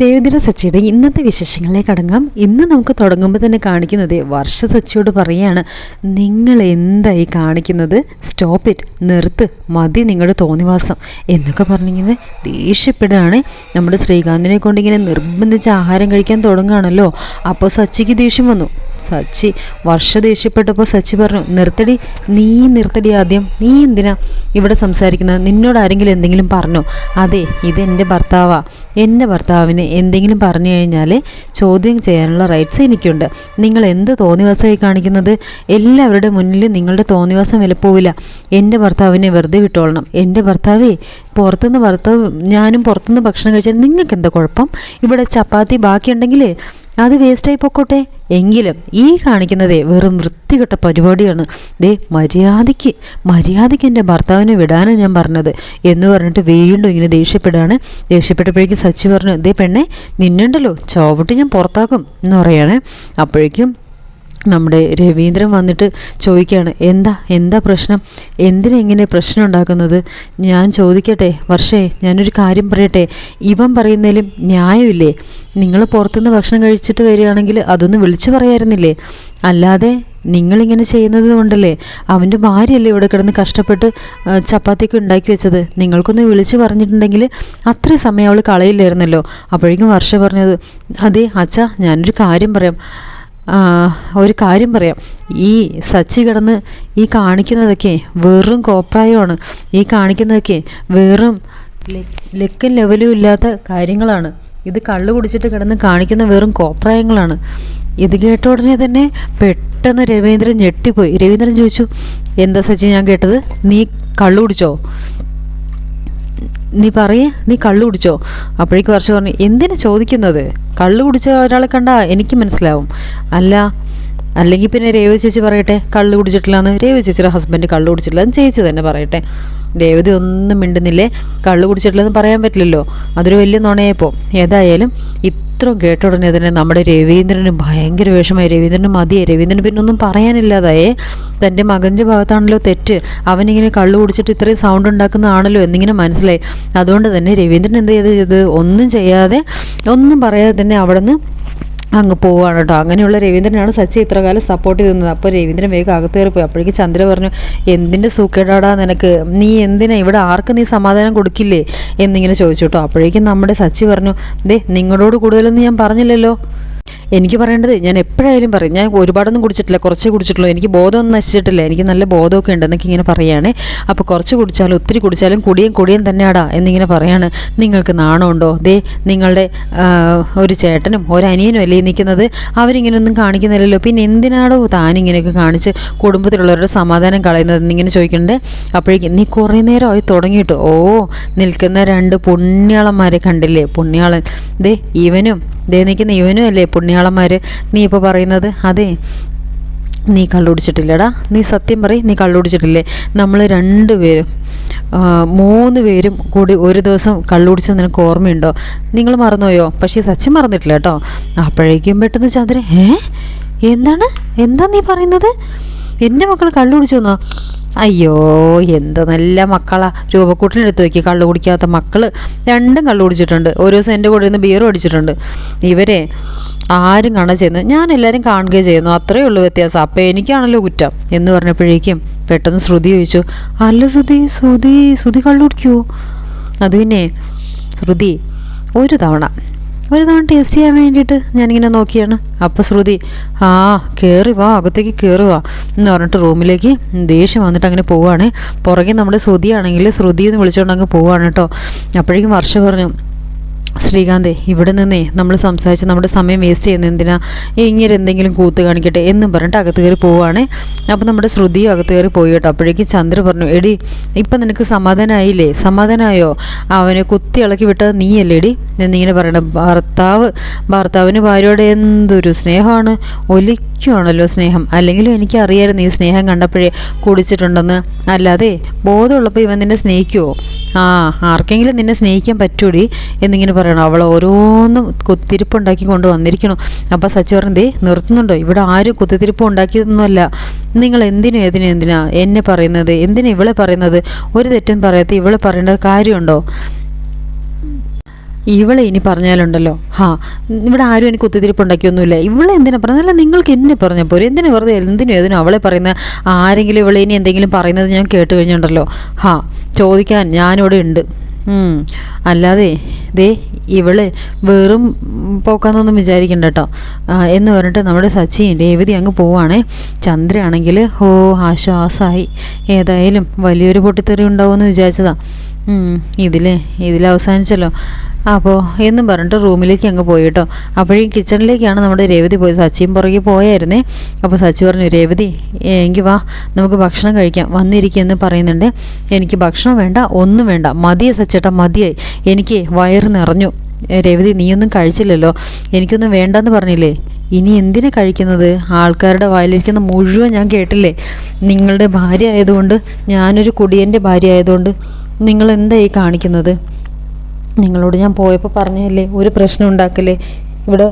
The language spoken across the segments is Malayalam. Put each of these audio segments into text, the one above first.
രേവതിര സച്ചിയുടെ ഇന്നത്തെ വിശേഷങ്ങളിലേക്ക് അടങ്ങാം. ഇന്ന് നമുക്ക് തുടങ്ങുമ്പോൾ തന്നെ കാണിക്കുന്നത് വർഷ സച്ചിയോട് പറയാണ് നിങ്ങൾ എന്തായി കാണിക്കുന്നത്? സ്റ്റോപ്പ് ഇറ്റ് നിർത്ത്. മതി നിങ്ങളുടെ തോന്നിവാസം. എന്നൊക്കെ പറഞ്ഞിങ്ങനെ ദേഷ്യപ്പെടുകയാണ് നമ്മുടെ ശ്രീകാന്തിനെ കൊണ്ടിങ്ങനെ നിർബന്ധിച്ച് ആഹാരം കഴിക്കാൻ തുടങ്ങുകയാണല്ലോ. അപ്പോൾ സച്ചിക്ക് ദേഷ്യം വന്നു. സച്ചി വർഷ ദേഷ്യപ്പെട്ടപ്പോൾ സച്ചി പറഞ്ഞു നിർത്തടി നീ നിർത്തടി ആദ്യം. നീ എന്തിനാ ഇവിടെ സംസാരിക്കുന്നത്? നിന്നോട് ആരെങ്കിലും എന്തെങ്കിലും പറഞ്ഞോ? അതെ എന്റെ ഭർത്താവാ. എന്റെ ഭർത്താവിന് എന്തെങ്കിലും പറഞ്ഞു കഴിഞ്ഞാൽ ചോദ്യം ചെയ്യാനുള്ള റൈറ്റ്സ് എനിക്കുണ്ട്. നിങ്ങൾ എന്ത് തോന്നിവാസമായി കാണിക്കുന്നത്? എല്ലാവരുടെ മുന്നിൽ നിങ്ങളുടെ തോന്നിവാസം വിലപ്പോവില്ല. എന്റെ ഭർത്താവിനെ വെറുതെ വിട്ടോളണം. എന്റെ ഭർത്താവേ പുറത്തുനിന്ന് ഭർത്താവ് ഞാനും പുറത്തുനിന്ന് ഭക്ഷണം കഴിച്ചാൽ നിങ്ങൾക്ക് എന്താ കുഴപ്പം? ഇവിടെ ചപ്പാത്തി ബാക്കിയുണ്ടെങ്കിൽ അത് വേസ്റ്റായി പൊക്കോട്ടെ? എങ്കിലും ഈ കാണിക്കുന്നതേ വെറും വൃത്തികെട്ട പരിപാടിയാണ്. ദേ മര്യാദയ്ക്ക് മര്യാദയ്ക്ക് എന്റെ ഭർത്താവിനെ വിടാനാണ് ഞാൻ പറഞ്ഞത് എന്ന് പറഞ്ഞിട്ട് വീണ്ടും ഇങ്ങനെ ദേഷ്യപ്പെടുകയാണ്. ദേഷ്യപ്പെട്ടപ്പോഴേക്കും സച്ചി പറഞ്ഞു ദേ പെണ്ണെ നിന്നുണ്ടല്ലോ ചവിട്ടി ഞാൻ പുറത്താക്കും എന്ന് പറയാണ്. അപ്പോഴേക്കും നമ്മുടെ രവീന്ദ്രൻ വന്നിട്ട് ചോദിക്കുകയാണ് എന്താ എന്താ പ്രശ്നം? എന്തിനാ ഇങ്ങനെ പ്രശ്നം ഉണ്ടാക്കുന്നത്? ഞാൻ ചോദിക്കട്ടെ വർഷേ ഞാനൊരു കാര്യം പറയട്ടെ. ഇവൻ പറയുന്നതിലും ന്യായമില്ലേ? നിങ്ങൾ പുറത്തുനിന്ന് ഭക്ഷണം കഴിച്ചിട്ട് വരികയാണെങ്കിൽ അതൊന്ന് വിളിച്ചു പറയായിരുന്നില്ലേ? അല്ലാതെ നിങ്ങളിങ്ങനെ ചെയ്യുന്നത് കൊണ്ടല്ലേ? അവന്റെ ഭാര്യയല്ലേ ഇവിടെ കിടന്ന് കഷ്ടപ്പെട്ട് ചപ്പാത്തിക്ക് ഉണ്ടാക്കി വെച്ചത്? നിങ്ങൾക്കൊന്ന് വിളിച്ചു പറഞ്ഞിട്ടുണ്ടെങ്കിൽ അത്രയും സമയം അവൾ കളയില്ലായിരുന്നല്ലോ. അപ്പോഴേക്കും വർഷ പറഞ്ഞത് അതെ അച്ഛാ ഞാനൊരു കാര്യം പറയാം. ഒരു കാര്യം പറയാം. ഈ സച്ചി കിടന്ന് ഈ കാണിക്കുന്നതൊക്കെ വെറും കോപ്രായമാണ്. ഈ കാണിക്കുന്നതൊക്കെ വെറും ലെ- ലെവലും ഇല്ലാത്ത കാര്യങ്ങളാണ്. ഇത് കള്ളു കുടിച്ചിട്ട് കിടന്ന് കാണിക്കുന്ന വെറും കോപ്രായങ്ങളാണ്. ഇത് കേട്ട ഉടനെ തന്നെ പെട്ടെന്ന് രവീന്ദ്രൻ ഞെട്ടിപ്പോയി. രവീന്ദ്രൻ ചോദിച്ചു എന്താ സച്ചി ഞാൻ കേട്ടത്? നീ കള്ളു കുടിച്ചോ? നീ പറയേ നീ കള്ളു കുടിച്ചോ? അപ്പോഴേക്ക് വർഷം പറഞ്ഞു എന്തിനാ ചോദിക്കുന്നത്? കള്ളു കുടിച്ച ഒരാളെ കണ്ടാ എനിക്ക് മനസ്സിലാവും. അല്ല അല്ലെങ്കിൽ പിന്നെ രേവ ചേച്ചി പറയട്ടെ കള്ളു കുടിച്ചിട്ടില്ലാന്ന് രേവ ചേച്ചിയുടെ ഹസ്ബൻഡ് കള്ളു കുടിച്ചിട്ടില്ല ചേച്ചി തന്നെ പറയട്ടെ. രേവതി ഒന്നും മിണ്ടുന്നില്ലേ? കള്ളു കുടിച്ചിട്ടില്ലെന്ന് പറയാൻ പറ്റില്ലല്ലോ. അതൊരു വലിയ നുണയപ്പോ ഏതായാലും ഇത്ര കേട്ട ഉടനെ തന്നെ നമ്മുടെ രവീന്ദ്രന് ഭയങ്കര വേഷമായി. രവീന്ദ്രന് മതിയായി രവീന്ദ്രന് പിന്നെ ഒന്നും പറയാനില്ലാതായേ. തന്റെ മകന്റെ ഭാഗത്താണല്ലോ തെറ്റ്. അവനിങ്ങനെ കള്ളു കുടിച്ചിട്ട് ഇത്രയും സൗണ്ട് ഉണ്ടാക്കുന്നതാണല്ലോ എന്നിങ്ങനെ മനസ്സിലായി. അതുകൊണ്ട് തന്നെ രവീന്ദ്രൻ എന്ത് ചെയ്ത് ഒന്നും ചെയ്യാതെ ഒന്നും പറയാതെ തന്നെ അവിടെ നിന്ന് അങ്ങ് പോവുകയാണ് കേട്ടോ. അങ്ങനെയുള്ള രവീന്ദ്രനാണ് സച്ചി ഇത്ര കാലം സപ്പോർട്ട് ചെയ്തിരുന്നത്. അപ്പോൾ രവീന്ദ്രൻ വേഗം അകത്ത് കയറി പോയി. അപ്പോഴേക്ക് ചന്ദ്ര പറഞ്ഞു എന്തിന്റെ സൂക്കേടാടാ നിനക്ക്? നീ എന്തിനാ ഇവിടെ ആർക്ക് നീ സമാധാനം കൊടുക്കില്ലേ? എന്നിങ്ങനെ ചോദിച്ചു കേട്ടോ. അപ്പോഴേക്കും നമ്മുടെ സച്ചി പറഞ്ഞു ദേ നിങ്ങളോട് കൂടുതലൊന്നും ഞാൻ പറഞ്ഞില്ലല്ലോ. എനിക്ക് പറയേണ്ടത് ഞാൻ എപ്പോഴായാലും പറയും. ഞാൻ ഒരുപാടൊന്നും കുടിച്ചിട്ടില്ല കുറച്ചേ കുടിച്ചിട്ടുള്ളൂ. എനിക്ക് ബോധമൊന്നും നശിച്ചിട്ടില്ല. എനിക്ക് നല്ല ബോധമൊക്കെ ഉണ്ട് എന്നൊക്കെ ഇങ്ങനെ പറയുകയാണ് അപ്പോൾ കുറച്ച് കുടിച്ചാലും ഒത്തിരി കുടിച്ചാലും കുടിയും കുടിയും തന്നെയാടാ എന്നിങ്ങനെ പറയാണ്. നിങ്ങൾക്ക് നാണമുണ്ടോ? ദേ നിങ്ങളുടെ ഒരു ചേട്ടനും ഒരു അല്ലേ നിൽക്കുന്നത്? അവരിങ്ങനെയൊന്നും കാണിക്കുന്നില്ലല്ലോ. പിന്നെ എന്തിനാടോ താനിങ്ങനെയൊക്കെ കാണിച്ച് കുടുംബത്തിലുള്ളവരുടെ സമാധാനം കളയുന്നത് എന്നിങ്ങനെ ചോദിക്കണ്ടേ അപ്പോഴേക്കും നീ കുറേ നേരമായി തുടങ്ങിയിട്ട്. ഓ നിൽക്കുന്ന രണ്ട് പുണ്യാളന്മാരെ കണ്ടില്ലേ? പുണ്യാളൻ. ദേ ഇവനും ദേ നിൽക്കുന്ന ഇവനും അല്ലേ പുണ്യാളന്മാർ നീ ഇപ്പോൾ പറയുന്നത് അതെ നീ കള്ളുടിച്ചിട്ടില്ലടാ നീ സത്യം പറയും നീ കള്ളുടിച്ചിട്ടില്ലേ? നമ്മൾ രണ്ടുപേരും പേരും മൂന്ന് പേരും കൂടി ഒരു ദിവസം കള്ളുടിച്ചത് നിനക്ക് ഓർമ്മയുണ്ടോ? നിങ്ങൾ മറന്നുപോയോ? പക്ഷേ സച്ചിൻ മറന്നിട്ടില്ല കേട്ടോ. അപ്പോഴേക്കും പെട്ടെന്ന് ചന്ദ്രൻ ഏ? എന്താണ്? എന്താ നീ പറയുന്നത്? എന്റെ മക്കൾ കള്ളു കുടിച്ചോന്നോ അയ്യോ എന്ത് നല്ല മക്കളാ. രൂപക്കൂട്ടിലെടുത്ത് നോക്കി കള്ളു കുടിക്കാത്ത മക്കൾ രണ്ടും കള്ളു കുടിച്ചിട്ടുണ്ട്. ഒരു ദിവസം എന്റെ കൂടെ ഇരുന്ന് ബിയർ അടിച്ചിട്ടുണ്ട് ഇവരെ ആരും കാണാൻ ചെയ്യുന്നു ഞാൻ എല്ലാവരും കാണുകയും ചെയ്യുന്നു. അത്രയേ ഉള്ളൂ വ്യത്യാസം. അപ്പോൾ എനിക്കാണല്ലോ കുറ്റം. എന്ന് പറഞ്ഞപ്പോഴേക്കും പെട്ടെന്ന് ശ്രുതി ചോദിച്ചു അല്ല ശ്രുതി ശ്രുതി ശ്രുതി കള്ളു കുടിക്കുമോ അത് പിന്നെ ശ്രുതി ഒരു തവണ ഒരു തവണ ടേസ്റ്റ് ചെയ്യാൻ വേണ്ടിയിട്ട് ഞാനിങ്ങനെ നോക്കിയാണ്. അപ്പോൾ ശ്രുതി ആ കയറി വാ അകത്തേക്ക് കയറി വാ. എന്ന് പറഞ്ഞിട്ട് റൂമിലേക്ക് ദേഷ്യം വന്നിട്ട് അങ്ങനെ പോവുകയാണ് പുറകെ നമ്മുടെ ശ്രുതിയാണെങ്കിൽ ശ്രുതി എന്ന് വിളിച്ചുകൊണ്ട് അങ്ങ് പോവുകയാണ് കേട്ടോ. അപ്പോഴേക്കും വർഷ പറഞ്ഞു ശ്രീകാന്തേ ഇവിടെ നിന്നേ നമ്മൾ സംസാരിച്ച് നമ്മുടെ സമയം വേസ്റ്റ് ചെയ്യുന്ന എന്തിനാ? ഇങ്ങനെ എന്തെങ്കിലും കൂത്ത് കാണിക്കട്ടെ എന്നും പറഞ്ഞിട്ട് അകത്ത് കയറി പോവുകയാണ് അപ്പോൾ നമ്മുടെ ശ്രുതിയും അകത്ത് കയറി പോയി കേട്ടോ. അപ്പോഴേക്കും ചന്ദ്ര പറഞ്ഞു എടി ഇപ്പം നിനക്ക് സമാധാനമായില്ലേ സമാധാനമായോ അവനെ കുത്തി ഇളക്കി വിട്ടത് നീയല്ലേ എടി? എന്നിങ്ങനെ പറയണം ഭർത്താവ് ഭർത്താവിന് ഭാര്യയോട് എന്തൊരു സ്നേഹമാണ്. ഒലിക്കുവാണല്ലോ സ്നേഹം. അല്ലെങ്കിലും എനിക്കറിയായിരുന്നു ഈ സ്നേഹം കണ്ടപ്പോഴേ കുടിച്ചിട്ടുണ്ടെന്ന്. അല്ലാതെ ബോധമുള്ളപ്പോൾ ഇവൻ നിന്നെ സ്നേഹിക്കുമോ ആ ആർക്കെങ്കിലും നിന്നെ സ്നേഹിക്കാൻ പറ്റൂടി എന്നിങ്ങനെ പറയണം. അവൾ ഓരോന്നും കുത്തിരിപ്പുണ്ടാക്കി കൊണ്ട് വന്നിരിക്കണം. അപ്പോൾ സച്ചി പറഞ്ഞേ നിർത്തുന്നുണ്ടോ? ഇവിടെ ആരും കുത്തിരിപ്പ് ഉണ്ടാക്കിയതൊന്നുമല്ല. നിങ്ങൾ എന്തിനും ഏതിനും എന്തിനാ എന്നെ പറയുന്നത്? എന്തിനാ ഇവളെ പറയുന്നത്? ഒരു തെറ്റും പറയാത്ത ഇവളെ പറയേണ്ട കാര്യമുണ്ടോ? ഇവളെ ഇനി പറഞ്ഞാലുണ്ടല്ലോ. ഹാ ഇവിടെ ആരും എനിക്ക് കുത്തിത്തിരിപ്പുണ്ടാക്കിയൊന്നുമില്ല. ഇവളെ എന്തിനാ പറഞ്ഞല്ല നിങ്ങൾക്ക് എന്നെ പറഞ്ഞാൽ പോരെ. എന്തിനാ വെറുതെ എന്തിനും ഏതിനും അവളെ പറയുന്ന ആരെങ്കിലും ഇവളെ ഇനി എന്തെങ്കിലും പറയുന്നത് ഞാൻ കേട്ട് കഴിഞ്ഞിട്ടുണ്ടല്ലോ ഹാ ചോദിക്കാൻ ഞാനിവിടെ ഉണ്ട്. അല്ലാതെ ദേ ഇവൾ വെറും പോക്കാന്നൊന്നും വിചാരിക്കണ്ട കേട്ടോ. എന്ന് പറഞ്ഞിട്ട് നമ്മുടെ സച്ചിൻ രേവതി അങ്ങ് പോവാണേ. ചന്ദ്രയാണെങ്കിൽ ഓ ആശ്വാസമായി ഏതായാലും വലിയൊരു പൊട്ടിത്തെറി ഉണ്ടാവുമെന്ന് വിചാരിച്ചതാ. ഉം, ഇതിൽ ഇതിൽ അവസാനിച്ചല്ലോ. അപ്പോൾ എന്നും പറഞ്ഞിട്ട് റൂമിലേക്ക് അങ്ങ് പോയി കേട്ടോ. അപ്പോഴേ കിച്ചണിലേക്കാണ് നമ്മുടെ രേവതി പോയത്. സച്ചിയും പുറകെ പോയായിരുന്നേ. അപ്പോൾ സച്ചി പറഞ്ഞു രേവതി എങ്കിൽ വാ നമുക്ക് ഭക്ഷണം കഴിക്കാം. വന്നിരിക്കുമെന്ന് പറയുന്നുണ്ട്. എനിക്ക് ഭക്ഷണം വേണ്ട ഒന്നും വേണ്ട. മതിയെ സച്ചേട്ടാ മതിയായി. എനിക്ക് വയറ് നിറഞ്ഞു. രേവതി നീയൊന്നും കഴിച്ചില്ലല്ലോ. എനിക്കൊന്നും വേണ്ടെന്ന് പറഞ്ഞില്ലേ? ഇനി എന്തിനെ കഴിക്കുന്നത്? ആൾക്കാരുടെ വായിലിരിക്കുന്ന മുഴുവൻ ഞാൻ കേട്ടില്ലേ? നിങ്ങളുടെ ഭാര്യ ആയതുകൊണ്ട് ഞാനൊരു കുടിയന്റെ ഭാര്യ ആയതുകൊണ്ട്. നിങ്ങൾ എന്തായി കാണിക്കുന്നത്? നിങ്ങളോട് ഞാൻ പോയപ്പോൾ പറഞ്ഞല്ലേ ഒരു പ്രശ്നം ഉണ്ടാക്കല്ലേ? ഇവിടെ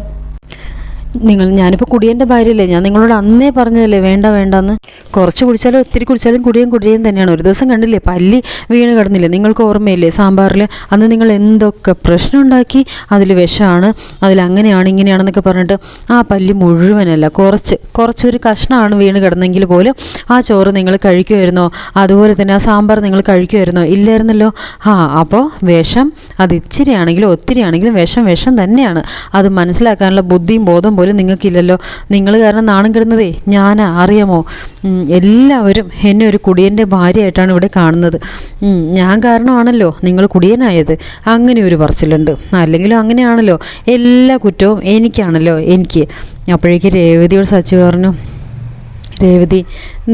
നിങ്ങൾ ഞാനിപ്പോൾ കുടിയന്റെ ഭാര്യയല്ലേ ഞാൻ നിങ്ങളോട് അന്നേ പറഞ്ഞതല്ലേ വേണ്ട വേണ്ടെന്ന്. കുറച്ച് കുടിച്ചാലും ഒത്തിരി കുടിച്ചാലും കുടിയും കുടിയൻ തന്നെയാണ്. ഒരു ദിവസം കണ്ടില്ലേ പല്ലി വീണ് കിടന്നില്ലേ നിങ്ങൾക്ക് ഓർമ്മയില്ലേ സാമ്പാറിൽ അന്ന് നിങ്ങൾ എന്തൊക്കെ പ്രശ്നം ഉണ്ടാക്കി അതിൽ വിഷമാണ് അതിൽ അങ്ങനെയാണ് ഇങ്ങനെയാണെന്നൊക്കെ പറഞ്ഞിട്ട് ആ പല്ലി മുഴുവനല്ല കുറച്ച് കുറച്ചൊരു കഷ്ണമാണ് വീണ് കിടന്നെങ്കിൽ പോലും ആ ചോറ് നിങ്ങൾ കഴിക്കുമായിരുന്നോ? അതുപോലെ തന്നെ ആ സാമ്പാർ നിങ്ങൾ കഴിക്കുമായിരുന്നോ? ഇല്ലായിരുന്നല്ലോ? ആ അപ്പോൾ വിഷം അത് ഇച്ചിരി ആണെങ്കിലും ഒത്തിരി ആണെങ്കിലും വിഷം വിഷം തന്നെയാണ്. അത് മനസ്സിലാക്കാനുള്ള ബുദ്ധിയും ബോധം പോലും നിങ്ങൾക്കില്ലല്ലോ. നിങ്ങൾ കാരണം നാണം കിടന്നതേ ഞാനാ അറിയാമോ? എല്ലാവരും എന്നെ ഒരു കുടിയന്റെ ഭാര്യയായിട്ടാണ് ഇവിടെ കാണുന്നത്. ഞാൻ കാരണമാണല്ലോ നിങ്ങൾ കുടിയനായത്. അങ്ങനെ ഒരു പറച്ചിലുണ്ട്. അല്ലെങ്കിലും അങ്ങനെയാണല്ലോ. എല്ലാ കുറ്റവും എനിക്കാണല്ലോ എനിക്ക്. അപ്പോഴേക്ക് രേവതിയോട് സച്ചി പറഞ്ഞു രേവതി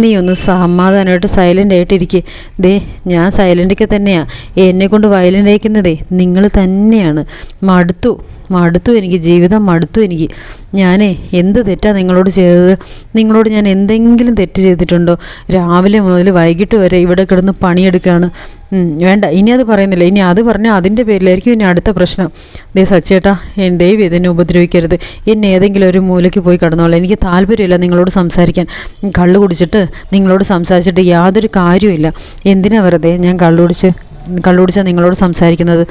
നീ ഒന്ന് സമാധാനമായിട്ട് സൈലന്റ് ഇരിക്കേ ദേ ഞാൻ സൈലന്റൊക്കെ തന്നെയാണ് എന്നെ കൊണ്ട് വയലന്റ് അയക്കുന്നതേ നിങ്ങൾ തന്നെയാണ്. മടുത്തു. മടുത്തു എനിക്ക് ജീവിതം മടുത്തു എനിക്ക്. ഞാനേ എന്ത് തെറ്റാണ് നിങ്ങളോട് ചെയ്തത്? നിങ്ങളോട് ഞാൻ എന്തെങ്കിലും തെറ്റ് ചെയ്തിട്ടുണ്ടോ? രാവിലെ മുതൽ വൈകിട്ട് വരെ ഇവിടെ കിടന്ന് പണിയെടുക്കുകയാണ് വേണ്ട ഇനി അത് പറയുന്നില്ല. ഇനി അത് പറഞ്ഞാൽ അതിന്റെ പേരിലായിരിക്കും ഇനി അടുത്ത പ്രശ്നം. ദേ സച്ചേട്ടാ എന്റെ ദൈവം ഇതിനെ ഉപദ്രവിക്കരുത്. എന്നെ ഏതെങ്കിലും ഒരു മൂലയ്ക്ക് പോയി കടന്നോളൂ. എനിക്ക് താല്പര്യമില്ല നിങ്ങളോട് സംസാരിക്കാൻ. കള്ളു കുടിച്ചിട്ട് നിങ്ങളോട് സംസാരിച്ചിട്ട് യാതൊരു കാര്യമില്ല എന്തിനാ വെറുതെ ഞാൻ കള്ളു കുടിച്ച് കള്ളു കുടിച്ചാൽ നിങ്ങളോട് സംസാരിക്കുന്നത്?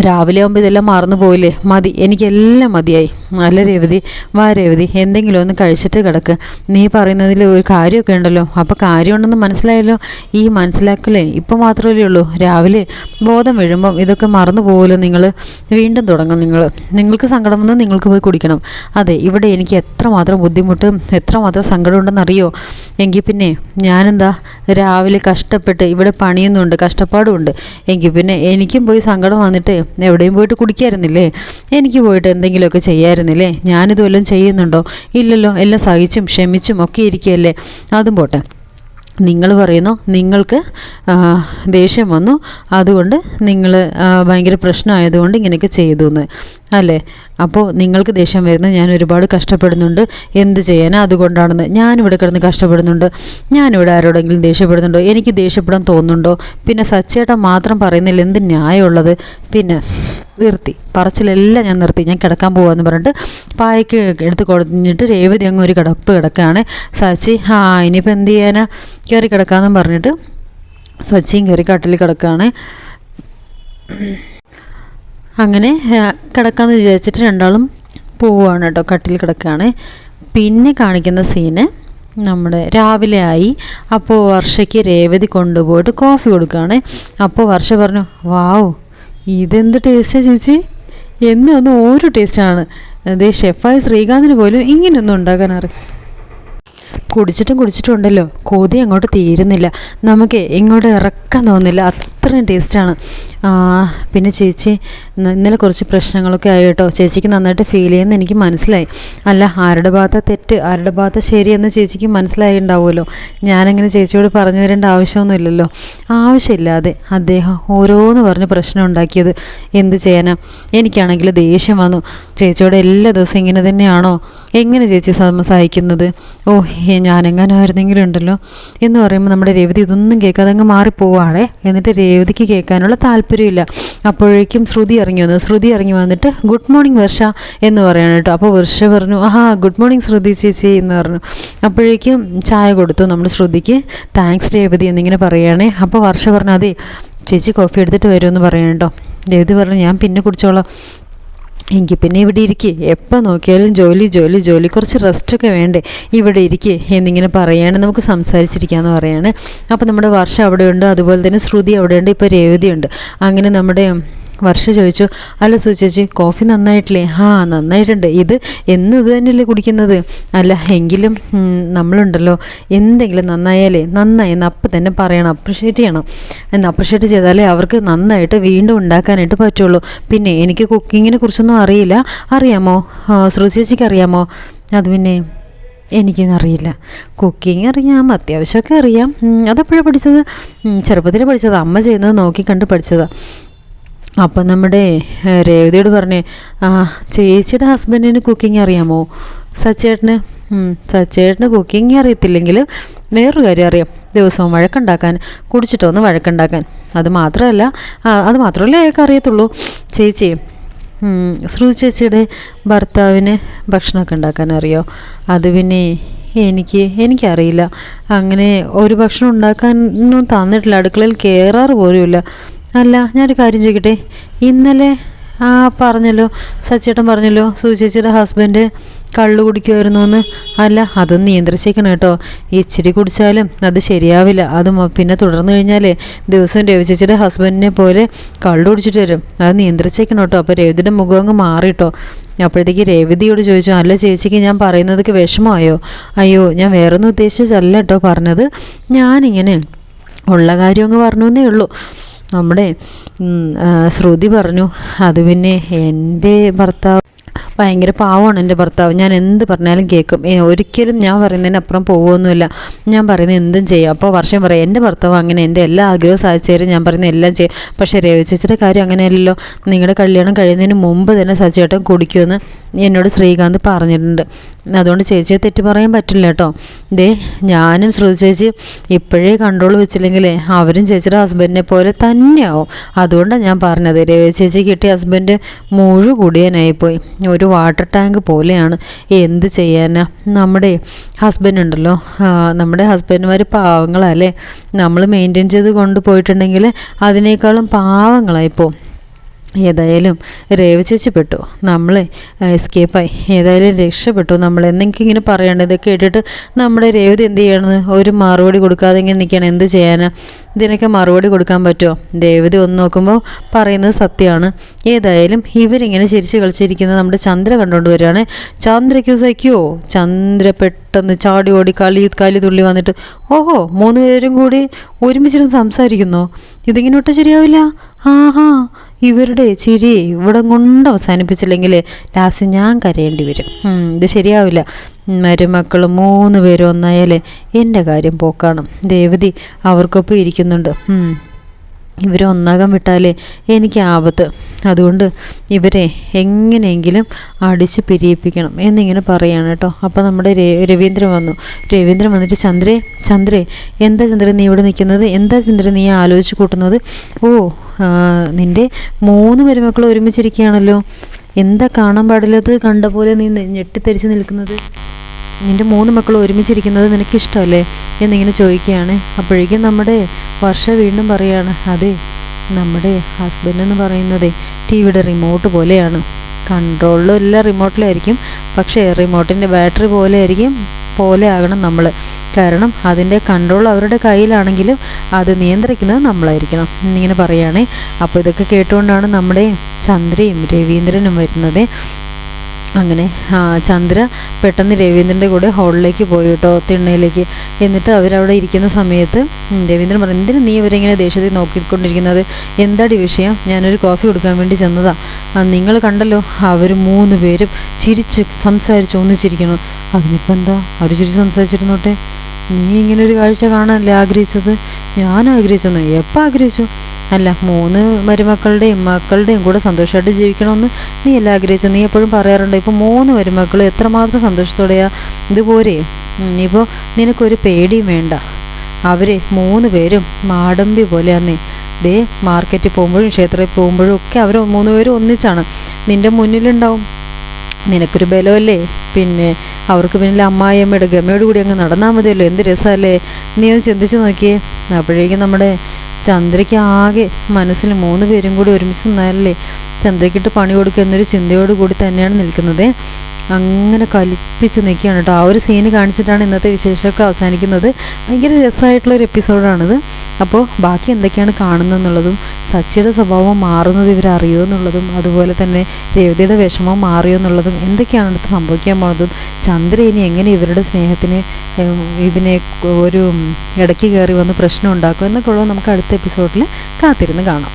രാവിലെ ആകുമ്പോൾ ഇതെല്ലാം മറന്നു പോയില്ലേ? മതി. എനിക്കെല്ലാം മതിയായി. നല്ല രേവതി വാ രേവതി എന്തെങ്കിലും ഒന്ന് കഴിച്ചിട്ട് കിടക്ക്. നീ പറയുന്നതിൽ ഒരു കാര്യമൊക്കെ ഉണ്ടല്ലോ. അപ്പോൾ കാര്യമുണ്ടെന്ന് മനസ്സിലായല്ലോ? ഈ മനസ്സിലാക്കലേ ഇപ്പോൾ മാത്രമല്ലേ ഉള്ളൂ. രാവിലെ ബോധം വീഴുമ്പം ഇതൊക്കെ മറന്നു പോകുമല്ലോ നിങ്ങൾ വീണ്ടും തുടങ്ങും നിങ്ങൾ നിങ്ങൾക്ക് സങ്കടം വന്ന് നിങ്ങൾക്ക് പോയി കുടിക്കണം. അതെ ഇവിടെ എനിക്ക് എത്രമാത്രം ബുദ്ധിമുട്ട് എത്രമാത്രം സങ്കടമുണ്ടെന്ന് അറിയോ? എങ്കിൽ പിന്നെ ഞാനെന്താ? രാവിലെ കഷ്ടപ്പെട്ട് ഇവിടെ പണിയുന്നുണ്ട് കഷ്ടപ്പാടുമുണ്ട്. എങ്കിൽ പിന്നെ എനിക്കും പോയി സങ്കടം വന്നിട്ട് എവിടെയും പോയിട്ട് കുടിക്കായിരുന്നില്ലേ? എനിക്ക് പോയിട്ട് എന്തെങ്കിലുമൊക്കെ ചെയ്യായിരുന്നില്ലേ? ഞാനിത് വല്ലതും ചെയ്യുന്നുണ്ടോ? ഇല്ലല്ലോ എല്ലാം സഹിച്ചും ക്ഷമിച്ചും ഒക്കെ ഇരിക്കുകയല്ലേ? അതും പോട്ടെ. നിങ്ങൾ പറയുന്നു നിങ്ങൾക്ക് ദേഷ്യം വന്നു. അതുകൊണ്ട് നിങ്ങൾ ഭയങ്കര പ്രശ്നമായതുകൊണ്ട് ഇങ്ങനെയൊക്കെ ചെയ്തു എന്ന് അല്ലേ? അപ്പോൾ നിങ്ങൾക്ക് ദേഷ്യം വരുന്നത് ഞാൻ ഒരുപാട് കഷ്ടപ്പെടുന്നുണ്ട്. എന്ത് ചെയ്യാനാ അതുകൊണ്ടാണെന്ന് ഞാനിവിടെ കിടന്ന് കഷ്ടപ്പെടുന്നുണ്ട്. ഞാനിവിടെ ആരോടെങ്കിലും ദേഷ്യപ്പെടുന്നുണ്ടോ? എനിക്ക് ദേഷ്യപ്പെടാൻ തോന്നുന്നുണ്ടോ? പിന്നെ സച്ചേട്ടൻ മാത്രം പറയുന്നില്ല എന്ത് ന്യായമുള്ളത്? പിന്നെ നിർത്തി. പറച്ചിലെല്ലാം ഞാൻ നിർത്തി. ഞാൻ കിടക്കാൻ പോവാന്ന് പറഞ്ഞിട്ട് പായക്ക് എടുത്ത് കൊടുത്തിട്ട് രേവതി അങ്ങ് ഒരു കിടപ്പ് കിടക്കുകയാണ്. സച്ചി ആ ഇനിയിപ്പോൾ എന്ത് ചെയ്യാനാ? കയറി കിടക്കാമെന്നും പറഞ്ഞിട്ട് സച്ചിയും കയറി കട്ടിൽ കിടക്കുകയാണ്. അങ്ങനെ കിടക്കാമെന്ന് വിചാരിച്ചിട്ട് രണ്ടാളും പോവുകയാണ് കേട്ടോ കട്ടിൽ കിടക്കുകയാണ് പിന്നെ കാണിക്കുന്ന സീന് നമ്മുടെ രാവിലെ ആയി. അപ്പോൾ വർഷയ്ക്ക് രേവതി കൊണ്ടുപോയിട്ട് കോഫി കൊടുക്കുകയാണ് അപ്പോൾ വർഷ പറഞ്ഞു വാവ് ഇതെന്ത് ടേസ്റ്റാണ് ചേച്ചി? എന്നൊന്നും ഒരു ടേസ്റ്റാണ്. അതേ ഷെഫായ ശ്രീകാന്തിന് പോലും ഇങ്ങനെയൊന്നും ഉണ്ടാക്കാൻ അറിയാം കുടിച്ചിട്ടും കുടിച്ചിട്ടും ഉണ്ടല്ലോ. കൊതി അങ്ങോട്ട് തീരുന്നില്ല. നമുക്ക് ഇങ്ങോട്ട് ഇറക്കാൻ തോന്നുന്നില്ല അത്രയും ടേസ്റ്റാണ് പിന്നെ ചേച്ചി ഇന്നലെ കുറച്ച് പ്രശ്നങ്ങളൊക്കെ ആയി കേട്ടോ. ചേച്ചിക്ക് നന്നായിട്ട് ഫീൽ ചെയ്യുന്ന എനിക്ക് മനസ്സിലായി. അല്ല ആരുടെ ഭാഗത്ത് തെറ്റ്? ആരുടെ ഭാഗത്ത് ശരിയെന്ന് ചേച്ചിക്ക് മനസ്സിലായി ഉണ്ടാവുമല്ലോ ഞാനങ്ങനെ ചേച്ചിയോട് പറഞ്ഞു തരേണ്ട ആവശ്യമൊന്നുമില്ലല്ലോ. ആവശ്യമില്ലാതെ അദ്ദേഹം ഓരോന്ന് പറഞ്ഞ് പ്രശ്നം ഉണ്ടാക്കിയത് എന്ത് ചെയ്യാനാ? എനിക്കാണെങ്കിൽ ദേഷ്യം വന്നു. ചേച്ചിയോട് എല്ലാ ദിവസവും ഇങ്ങനെ തന്നെയാണോ? എങ്ങനെ ചേച്ചി സഹിക്കുന്നത്? ഓ ഞാനെങ്ങാനായിരുന്നെങ്കിലും ഉണ്ടല്ലോ എന്ന് പറയുമ്പോൾ നമ്മുടെ രവതി ഇതൊന്നും കേൾക്കാതെ അങ്ങ് മാറിപ്പോവാണേ. എന്നിട്ട് രേവതിക്ക് കേൾക്കാനുള്ള താല്പര്യമില്ല. അപ്പോഴേക്കും ശ്രുതി ഇറങ്ങി വന്നു. ശ്രുതി ഇറങ്ങി വന്നിട്ട് ഗുഡ് മോർണിംഗ് വർഷ എന്ന് പറയാണ് കേട്ടോ. അപ്പോൾ വർഷ പറഞ്ഞു ആഹാ ഗുഡ് മോർണിംഗ് ശ്രുതി ചേച്ചി എന്ന് പറഞ്ഞു. അപ്പോഴേക്കും ചായ കൊടുത്തു നമ്മൾ ശ്രുതിക്ക്. താങ്ക്സ് രേവതി എന്നിങ്ങനെ പറയുകയാണേ അപ്പോൾ വർഷ പറഞ്ഞു അതെ ചേച്ചി കോഫി എടുത്തിട്ട് വരുമെന്ന് പറയണം കേട്ടോ. രേവതി പറഞ്ഞു ഞാൻ പിന്നെ കുടിച്ചോളാം. എങ്കിൽ പിന്നെ ഇവിടെ ഇരിക്കേ. എപ്പോൾ നോക്കിയാലും ജോലി ജോലി ജോലി. കുറച്ച് റെസ്റ്റൊക്കെ വേണ്ടേ? ഇവിടെ ഇരിക്കേ എന്നിങ്ങനെ പറയാണ്. നമുക്ക് സംസാരിച്ചിരിക്കാമെന്ന് പറയാണ്. അപ്പോൾ നമ്മുടെ വർഷം അവിടെയുണ്ട്. അതുപോലെ തന്നെ ശ്രുതി അവിടെയുണ്ട്. ഇപ്പോൾ രേവതിയുണ്ട്. അങ്ങനെ നമ്മുടെ വർഷ ചോദിച്ചു അല്ല സുചേച്ചി കോഫി നന്നായിട്ടില്ലേ? ആ നന്നായിട്ടുണ്ട്. ഇത് എന്നും ഇത് തന്നെയല്ലേ കുടിക്കുന്നത്? അല്ല എങ്കിലും നമ്മളുണ്ടല്ലോ. എന്തെങ്കിലും നന്നായാലേ നന്നായി എന്ന് അപ്പം തന്നെ പറയണം അപ്രിഷ്യേറ്റ് ചെയ്യണം. എന്ന് അപ്രിഷ്യേറ്റ് ചെയ്താലേ അവർക്ക് നന്നായിട്ട് വീണ്ടും ഉണ്ടാക്കാനായിട്ട് പറ്റുള്ളൂ. പിന്നെ എനിക്ക് കുക്കിങ്ങിനെ കുറിച്ചൊന്നും അറിയില്ല. അറിയാമോ? സുചേച്ചിക്ക് അറിയാമോ? അത് പിന്നെ എനിക്കും അറിയില്ല. കുക്കിംഗ് അറിയാം അത്യാവശ്യമൊക്കെ അറിയാം. അതെപ്പോഴാണ് പഠിച്ചത്? ചെറുപ്പത്തിൽ പഠിച്ചത്. അമ്മ ചെയ്യുന്നത് നോക്കിക്കണ്ട് പഠിച്ചതാണ് അപ്പം നമ്മുടെ രേവതിയോട് പറഞ്ഞേ ചേച്ചിയുടെ ഹസ്ബൻഡിന് കുക്കിംഗ് അറിയാമോ? സച്ചേട്ടന് സച്ചേട്ടന് കുക്കിംഗ് അറിയത്തില്ലെങ്കിലും വേറൊരു കാര്യം അറിയാം. ദിവസവും വഴക്കുണ്ടാക്കാൻ കുടിച്ചിട്ടൊന്ന് വഴക്കുണ്ടാക്കാൻ അത് മാത്രമല്ല അത് മാത്രമല്ല അയാൾക്ക് അറിയത്തുള്ളൂ. ചേച്ചി ശ്രുതി ചേച്ചിയുടെ ഭർത്താവിന് ഭക്ഷണമൊക്കെ ഉണ്ടാക്കാൻ അറിയോ? അത് പിന്നെ എനിക്ക് എനിക്കറിയില്ല. അങ്ങനെ ഒരു ഭക്ഷണം ഉണ്ടാക്കാനൊന്നും തന്നിട്ടില്ല. അടുക്കളയിൽ കയറാറ് പോലുമില്ല. അല്ല ഞാനൊരു കാര്യം ചോദിക്കട്ടെ. ഇന്നലെ ആ പറഞ്ഞല്ലോ സച്ചേട്ടൻ പറഞ്ഞല്ലോ സുചേച്ചിയുടെ ഹസ്ബൻഡ് കള്ളു കുടിക്കുമായിരുന്നു എന്ന് അല്ല അതൊന്ന് നിയന്ത്രിച്ചേക്കണം കേട്ടോ. ഇച്ചിരി കുടിച്ചാലും അത് ശരിയാവില്ല. അത് പിന്നെ തുടർന്നു കഴിഞ്ഞാൽ ദിവസം രവിചേച്ചിയുടെ ഹസ്ബൻഡിനെ പോലെ കള്ളു കുടിച്ചിട്ട് വരും. അത് നിയന്ത്രിച്ചേക്കണം കേട്ടോ. അപ്പോൾ രവിതിയുടെ മുഖം അങ്ങ് മാറിട്ടോ അപ്പോഴത്തേക്ക് രേവതിയോട് ചോദിച്ചു അല്ല ചേച്ചിക്ക് ഞാൻ പറയുന്നതൊക്കെ വിഷമമായോ? അയ്യോ ഞാൻ വേറൊന്നും ഉദ്ദേശിച്ചല്ല കേട്ടോ പറഞ്ഞത്. ഞാനിങ്ങനെ ഉള്ള കാര്യം അങ്ങ് പറഞ്ഞു എന്നേ ഉള്ളൂ. നമ്മുടെ ശ്രുതി പറഞ്ഞു. അത് പിന്നെ എന്റെ ഭർത്താവ് ഭയങ്കര പാവമാണ് എന്റെ ഭർത്താവ്. ഞാൻ എന്ത് പറഞ്ഞാലും കേൾക്കും. ഒരിക്കലും ഞാൻ പറയുന്നതിനപ്പുറം പോകുമൊന്നുമില്ല ഞാൻ പറയുന്നത് എന്തും ചെയ്യും. അപ്പോൾ വർഷം പറയും എന്റെ ഭർത്താവ് അങ്ങനെ എന്റെ എല്ലാ ആഗ്രഹവും സാധിച്ചേരും ഞാൻ പറയുന്ന എല്ലാം ചെയ്യും. പക്ഷേ രവിച്ചേച്ചിയുടെ കാര്യം അങ്ങനെയല്ലല്ലോ. നിങ്ങളുടെ കല്യാണം കഴിയുന്നതിന് മുമ്പ് തന്നെ സച്ചേട്ടൻ കുടിക്കുമെന്ന് എന്നോട് ശ്രീകാന്ത് പറഞ്ഞിട്ടുണ്ട്. അതുകൊണ്ട് ചേച്ചിയെ തെറ്റ് പറയാൻ പറ്റില്ല കേട്ടോ. ദേ ഞാനും ശ്രുതി ചേച്ചി ഇപ്പോഴേ കൺട്രോൾ വെച്ചില്ലെങ്കിലേ അവരും ചേച്ചിയുടെ ഹസ്ബൻഡിനെ പോലെ തന്നെയാവും. അതുകൊണ്ടാണ് ഞാൻ പറഞ്ഞത്. രവി ചേച്ചി കിട്ടിയ ഹസ്ബൻഡ് മുഴു കുടിയനായിപ്പോയി ഒരു വാട്ടർ ടാങ്ക് പോലെയാണ്. എന്ത് ചെയ്യാനാ? നമ്മുടെ ഹസ്ബൻഡ് ഉണ്ടല്ലോ. നമ്മുടെ ഹസ്ബൻഡുമാർ പാവങ്ങളല്ലേ? നമ്മൾ മെയിന്റെയിൻ ചെയ്ത് കൊണ്ടുപോയിട്ടുണ്ടെങ്കിൽ അതിനേക്കാളും പാവങ്ങളായിപ്പോവും ഏതായാലും രേവ ചേച്ചി പെട്ടു. നമ്മൾ എസ്കേപ്പായി ഏതായാലും രക്ഷപ്പെട്ടു. നമ്മൾ എന്തെങ്കിലും ഇങ്ങനെ പറയണ്ട? ഇതൊക്കെ കേട്ടിട്ട് നമ്മുടെ രേവതി എന്ത് ചെയ്യണത്? ഒരു മറുപടി കൊടുക്കാതെ ഇങ്ങനെ നിൽക്കണം എന്ത് ചെയ്യാനാ? ഇതിനൊക്കെ മറുപടി കൊടുക്കാൻ പറ്റുമോ? ദേവതി ഒന്ന് നോക്കുമ്പോൾ പറയുന്നത് സത്യമാണ്. ഏതായാലും ഇവരിങ്ങനെ ചിരിച്ച് കളിച്ചിരിക്കുന്നത് നമ്മുടെ ചന്ദ്ര കണ്ടുകൊണ്ട് വരികയാണ്. ചന്ദ്രയ്ക്ക് സഹിക്കുമോ ചന്ദ്ര പെട്ടെന്ന് ചാടി ഓടി കളി കലി തുള്ളി വന്നിട്ട് ഓഹോ മൂന്ന് പേരും കൂടി ഒരുമിച്ചിരുന്ന് സംസാരിക്കുന്നോ. ഇതിങ്ങനെ ഒട്ടും ശരിയാവില്ല. ആഹാ ഇവരുടെ ചിരി ഇവിടെ കൊണ്ട് അവസാനിപ്പിച്ചില്ലെങ്കിൽ ലാസ്റ്റ് ഞാൻ കരയേണ്ടി വരും. ഇത് ശരിയാവില്ല. മരുമക്കൾ മൂന്ന് പേരും ഒന്നായാലേ എന്റെ കാര്യം പോക്കാണ്. ദേവതി അവർക്കൊപ്പം ഇരിക്കുന്നുണ്ട്. ഇവരെ ഒന്നാകാൻ വിട്ടാലേ എനിക്ക് ആപത്ത്. അതുകൊണ്ട് ഇവരെ എങ്ങനെയെങ്കിലും അടിച്ച് പിരിയിപ്പിക്കണം എന്നിങ്ങനെ പറയാണ് കേട്ടോ. അപ്പോൾ നമ്മുടെ രവീന്ദ്രൻ വന്നു. രവീന്ദ്രൻ വന്നിട്ട് ചന്ദ്രേ ചന്ദ്രേ എന്താ ചന്ദ്രൻ നീ ഇവിടെ നിൽക്കുന്നത്? എന്താ ചന്ദ്രൻ നീ ആലോചിച്ച് കൂട്ടുന്നത്? ഓ നിന്റെ മൂന്ന് മരുമക്കൾ ഒരുമിച്ചിരിക്കുകയാണല്ലോ. എന്താ കാണാൻ പാടില്ലാത്തത്? കണ്ട പോലെ നെ- ഞെട്ടിത്തെരിച്ച് നിൽക്കുന്നത്. നിന്റെ മൂന്ന് മക്കൾ ഒരുമിച്ചിരിക്കുന്നത് നിനക്കിഷ്ടമല്ലേ? എന്നിങ്ങനെ ചോദിക്കുകയാണ്. അപ്പോഴേക്കും നമ്മുടെ വർഷ വീണ്ടും പറയുകയാണ് അതെ നമ്മുടെ ഹസ്ബൻഡ് എന്ന് പറയുന്നത് ടി വിയുടെ റിമോട്ട് പോലെയാണ് കൺട്രോളിലും എല്ലാം റിമോട്ടിലായിരിക്കും പക്ഷേ റിമോട്ടിന്റെ ബാറ്ററി പോലെ ആയിരിക്കും പോലെ ആകണം നമ്മൾ കാരണം അതിന്റെ കൺട്രോൾ അവരുടെ കയ്യിലാണെങ്കിലും അത് നിയന്ത്രിക്കുന്നത് നമ്മളായിരിക്കണം. എന്നിങ്ങനെ പറയുകയാണേ അപ്പോൾ ഇതൊക്കെ കേട്ടുകൊണ്ടാണ് നമ്മുടെ ചന്ദ്രയും രവീന്ദ്രനും വരുന്നത്. അങ്ങനെ ചന്ദ്ര പെട്ടെന്ന് രവീന്ദ്രന്റെ കൂടെ ഹോളിലേക്ക് പോയി കേട്ടോ തിണ്ണയിലേക്ക്. എന്നിട്ട് അവരവിടെ ഇരിക്കുന്ന സമയത്ത് രവീന്ദ്രൻ പറഞ്ഞു എന്തിനു നീ ഇവരിങ്ങനെ ദേഷ്യത്തിൽ നോക്കിക്കൊണ്ടിരിക്കുന്നത്? എന്താടി വിഷയം? ഞാനൊരു കോഫി കൊടുക്കാൻ വേണ്ടി ചെന്നതാ. നിങ്ങൾ കണ്ടല്ലോ അവർ മൂന്ന് പേരും ചിരിച്ച് സംസാരിച്ച് ഒന്നിച്ചിരിക്കണം അതിനിപ്പോൾ എന്താ? അവർ ചിരിച്ച് സംസാരിച്ചിരുന്നോട്ടെ? നീ ഇങ്ങനെ ഒരു കാഴ്ച കാണാനല്ലേ ആഗ്രഹിച്ചത്? ഞാൻ ആഗ്രഹിച്ചെന്ന്? എപ്പോൾ ആഗ്രഹിച്ചു? അല്ല മൂന്ന് മരുമക്കളുടെയും മക്കളുടെയും കൂടെ സന്തോഷമായിട്ട് ജീവിക്കണമെന്ന് നീ എല്ലാം ആഗ്രഹിച്ചു നീ എപ്പോഴും പറയാറുണ്ട് ഇപ്പോൾ മൂന്ന് മരുമക്കൾ എത്രമാത്രം സന്തോഷത്തോടെയാ? ഇതുപോരെ ഇപ്പോൾ നിനക്കൊരു പേടിയും വേണ്ട. അവരെ മൂന്ന് പേരും മാടമ്പി പോലെയാന്നേ. ദേ മാർക്കറ്റിൽ പോകുമ്പോഴും ക്ഷേത്രത്തിൽ പോകുമ്പോഴും ഒക്കെ അവർ മൂന്ന് പേരും ഒന്നിച്ചാണ്. നിന്റെ മുന്നിലുണ്ടാവും. നിനക്കൊരു ബലമല്ലേ? പിന്നെ അവർക്ക് പിന്നിൽ അമ്മായിയമ്മയുടെ ഗമയോട് കൂടി അങ്ങ് നടന്നാൽ മതിയല്ലോ. എന്ത് രസമല്ലേ? നീ ഒന്ന് ചിന്തിച്ച് നോക്കിയേ. അപ്പോഴേക്കും നമ്മുടെ ചന്ദ്രയ്ക്ക് ആകെ മനസ്സിൽ മൂന്ന് പേരും കൂടി ഒരുമിച്ച് നിന്നാലല്ലേ ചന്ദ്രയ്ക്കിട്ട് പണി കൊടുക്കുക എന്നൊരു ചിന്തയോട് കൂടി തന്നെയാണ് നിൽക്കുന്നത്. അങ്ങനെ കലിപ്പിച്ച് നിൽക്കുകയാണ് കേട്ടോ. ആ ഒരു സീന് കാണിച്ചിട്ടാണ് ഇന്നത്തെ വിശേഷമൊക്കെ അവസാനിക്കുന്നത്. ഭയങ്കര രസമായിട്ടുള്ളൊരു എപ്പിസോഡാണിത് അപ്പോൾ ബാക്കി എന്തൊക്കെയാണ് കാണുന്നതെന്നുള്ളതും സച്ചിയുടെ സ്വഭാവം മാറുന്നത് ഇവർ അറിയുമോ എന്നുള്ളതും അതുപോലെ തന്നെ രേവതിയുടെ വിഷമം മാറിയോ എന്നുള്ളതും എന്തൊക്കെയാണ് അടുത്ത് സംഭവിക്കാൻ പോണതും ചന്ദ്ര ഇനി എങ്ങനെ ഇവരുടെ സ്നേഹത്തിന് ഇതിനെ ഒരു ഇടയ്ക്ക് കയറി വന്ന് പ്രശ്നം ഉണ്ടാക്കും എന്നൊക്കെ ഉള്ളത് നമുക്ക് അടുത്ത എപ്പിസോഡിൽ കാത്തിരുന്ന് കാണാം.